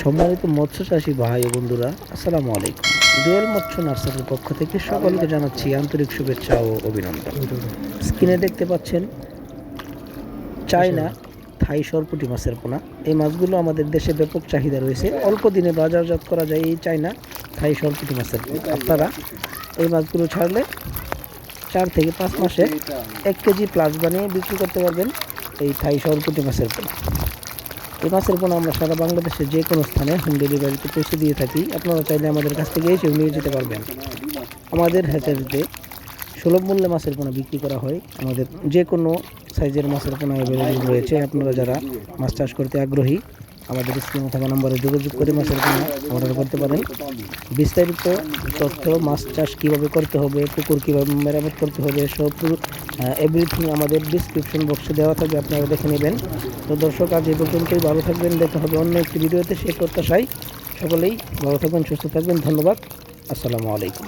সম্মানিত মৎস্য চাষী ভাই ও বন্ধুরা, আসসালামু আলাইকুম। ডুয়েল মৎস্য নার্সারির পক্ষ থেকে সকলকে জানাচ্ছি আন্তরিক শুভেচ্ছা ও অভিনন্দন। স্ক্রিনে দেখতে পাচ্ছেন চায়না থাই সরপুটি মাছের পোনা। এই মাছগুলো আমাদের দেশে ব্যাপক চাহিদা রয়েছে। অল্প দিনে বাজারজাত করা যায় এই চায়না থাই সরপুটি মাছের পোনা। আপনারা এই মাছগুলো ছাড়লে চার থেকে পাঁচ মাসে এক কেজি প্লাস বানিয়ে বিক্রি করতে পারবেন এই থাই সরপুটি মাছের পোনা। এই মাছের পোনা আমরা সারা বাংলাদেশের যে কোনো স্থানে হোম ডেলিভারিতে পৌঁছে দিয়ে থাকি। আপনারা চাইলে আমাদের কাছ থেকে এসেও নিয়ে যেতে পারবেন। আমাদের হ্যাচারিতে সুলভ মূল্যে মাছের পোনা বিক্রি করা হয়। আমাদের যে কোনো সাইজের মাছের পোনা অ্যাভেলেবল রয়েছে। আপনারা যারা মাছ চাষ করতে আগ্রহী আমাদের স্ক্রিনে থাকা নম্বরে যোগাযোগ করে মাছের পোনা অর্ডার করতে পারেন। বিস্তারিত তথ্য, মাছ চাষ কীভাবে করতে হবে, পুকুর কীভাবে মেরামত করতে হবে, সব এভরিথিং আমাদের ডিসক্রিপশন বক্সে দেওয়া থাকবে, আপনারা দেখে নেবেন। তো দর্শক, আজ এই পর্যন্তই, ভালো থাকবেন, দেখা হবে অন্য একটি ভিডিওতে সেই প্রত্যাশায় সকলেই ভালো থাকবেন, সুস্থ থাকবেন, ধন্যবাদ, আসসালামু আলাইকুম।